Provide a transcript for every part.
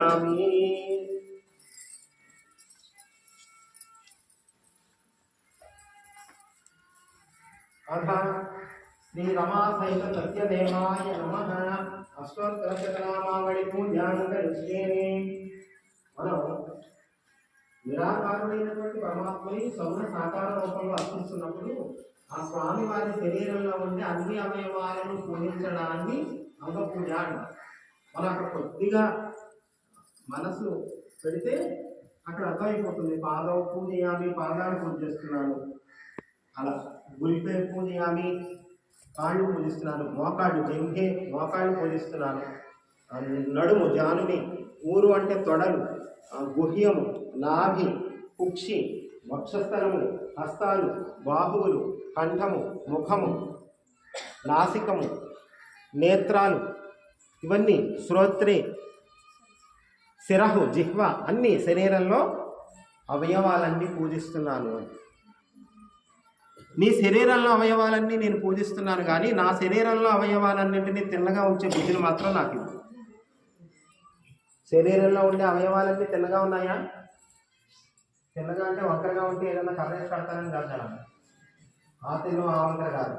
స్వామి అథ శ్రీ రమా సత్యదేవాయ నమ అష్టోత్తరశతనామావళి పూజాం కరిష్యేమి మనం నిరాకారుడైనటువంటి పరమాత్మని సౌన సాకార రూపంలో అర్పిస్తున్నప్పుడు ఆ స్వామి వారి శరీరంలో ఉండే అన్ని అవయవాలను పూజించడాన్ని అంగ పూజ అంటారు. మనం అక్కడ కొద్దిగా మనసు పెడితే అక్కడ అర్థమైపోతుంది. పాదం పూజయామి పాదాలు పూజ చేస్తున్నాను. అలా గురిపే పూజయామి కాళ్ళు పూజిస్తున్నాను. మోకాళ్ళు జంఘే మోకాళ్ళు పూజిస్తున్నాను. నడుము జానుని ఊరు అంటే తొడలు గుహ్యము నాభి కుక్షి వక్షస్థలము హస్తాలు బాహువులు కంఠము ముఖము నాసికము నేత్రాలు ఇవన్నీ శ్రోత్రే శిరహు జిహ్వ అన్ని శరీరంలో అవయవాలన్నీ పూజిస్తున్నాను అని. నీ శరీరంలో అవయవాలన్నీ నేను పూజిస్తున్నాను కానీ నా శరీరంలో అవయవాలన్నింటినీ తిన్నగా ఉంచే బుద్ధిని మాత్రం నాకు ఇది శరీరంలో ఉండే అవయవాలన్నీ తిన్నగా ఉన్నాయా? తిన్నగా అంటే వంకరగా ఉంటే ఏదైనా కర్రేసి కడతానని కాదు ఆ తిన్ను ఆ వంకర కాదు.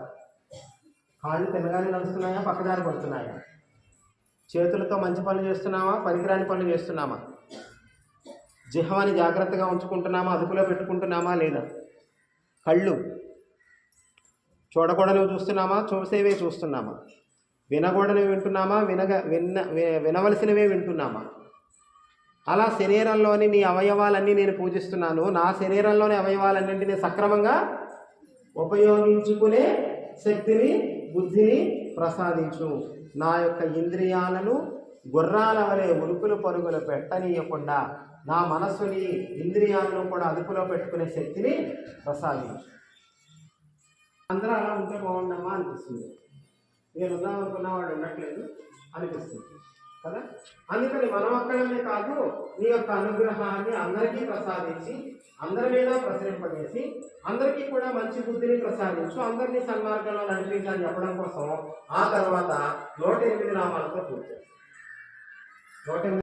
కాళ్ళు తిన్నగానే నడుస్తున్నాయా? పక్కదారి పడుతున్నాయా? చేతులతో మంచి పనులు చేస్తున్నామా? పనికిరాని పనులు చేస్తున్నామా? జిహ్వాని జాగ్రత్తగా ఉంచుకుంటున్నామా? అదుపులో పెట్టుకుంటున్నామా లేదా? కళ్ళు చూడకూడనివి చూస్తున్నామా? చూసేవే చూస్తున్నామా? వినకూడనివి వింటున్నామా? వినగ విన్న వినవలసినవే వింటున్నామా? అలా శరీరంలోని నీ అవయవాలన్నీ నేను పూజిస్తున్నాను. నా శరీరంలోని అవయవాలన్నింటినీ సక్రమంగా ఉపయోగించుకునే శక్తిని బుద్ధిని ప్రసాదించు. నా యొక్క ఇంద్రియాలను గుర్రాల వలె ఉరుకులు పరుగులు పెట్టనీయకుండా నా మనస్సుని ఇంద్రియాలను కూడా అదుపులో పెట్టుకునే శక్తిని ప్రసాదించు. అందరూ అలా ఉంటే బాగుండమా అనిపిస్తుంది. నేను ఉందాం అనుకున్న వాడు ఉండట్లేదు అనిపిస్తుంది. కదా అందుకని మనం అక్కడనే కాదు నీ యొక్క అనుగ్రహాన్ని అందరికీ ప్రసాదించి అందరి మీద ప్రసరింపజేసి అందరికీ కూడా మంచి బుద్ధిని ప్రసాదించు అందరినీ సన్మార్గంలో నడిపించాలని చెప్పడం కోసం ఆ తర్వాత నూట ఎనిమిది నామాలతో పూర్తి చేస్తాం. నూట ఎనిమిది